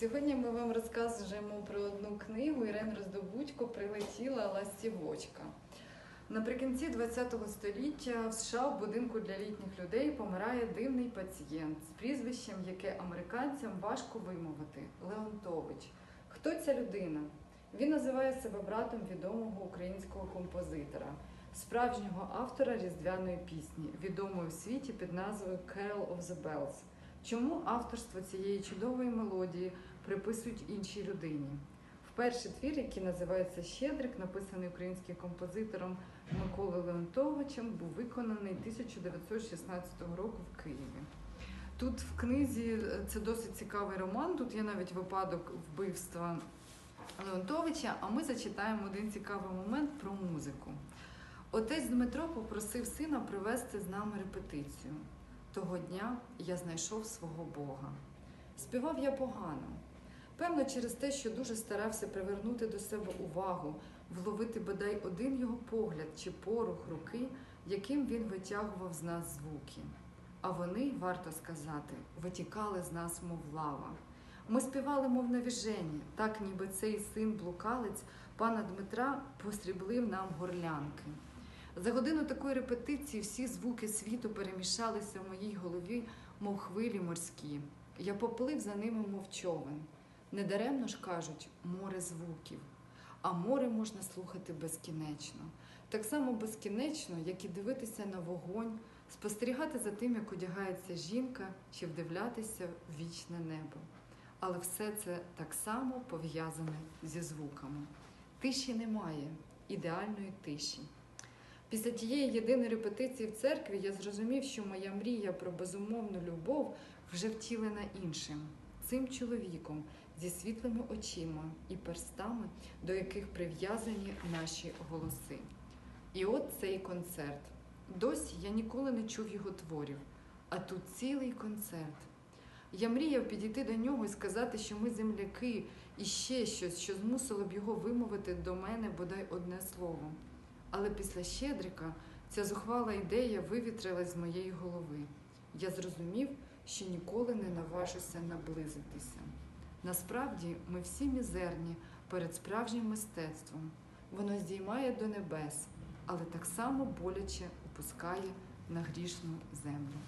Сьогодні ми вам розкажемо про одну книгу Ірен Роздобудько Прилетіла ластівочка. Наприкінці ХХ століття в США в будинку для літніх людей помирає дивний пацієнт з прізвищем, яке американцям важко вимовити Леонтович. Хто ця людина? Він називає себе братом відомого українського композитора, справжнього автора різдвяної пісні, відомої в світі під назвою Carol of the Bells. Чому авторство цієї чудової мелодії приписують іншій людині? Вперше твір, який називається Щедрик, написаний українським композитором Миколою Леонтовичем, був виконаний 1916 року в Києві. Тут в книзі е, це досить цікавий роман. Тут є навіть випадок вбивства Леонтовича, а ми зачитаємо один цікавий момент про музику. Отець Дмитро попросив сина привезти з нами репетицію. Того дня я знайшов свого Бога. Співав я погано. Певно, через те, що дуже старався привернути до себе увагу, вловити бодай один його погляд чи порух руки, яким він витягував з нас звуки. А вони, варто сказати, витікали з нас, мов лава. Ми співали, мов навіжені, так ніби цей син блукалець пана Дмитра посріблив нам горлянки. За годину такої репетиції всі звуки світу перемішалися в моїй голові, мов хвилі морські. Я поплив за ними, мов човен. Недаремно ж кажуть море звуків, а море можна слухати безкінечно. Так само безкінечно, як і дивитися на вогонь, спостерігати за тим, як одягається жінка, чи вдивлятися в вічне небо. Але все це так само пов'язане зі звуками. Тиші немає, ідеальної тиші. Після тієї єдиної репетиції в церкві я зрозумів, що моя мрія про безумовну любов вже втілена іншим, цим чоловіком зі світлими очима і перстами, до яких прив'язані наші голоси. І от цей концерт. Досі я ніколи не чув його творів, а тут цілий концерт. Я мріяв підійти до нього і сказати, що ми земляки, і ще щось, що змусило б його вимовити до мене бодай одне слово. Але після Щедрика ця зухвала ідея вивітрилась з моєї голови. Я зрозумів, що ніколи не наважуся наблизитися. Насправді, ми всі мізерні перед справжнім мистецтвом. Воно здіймає до небес, але так само боляче опускає на грішну землю.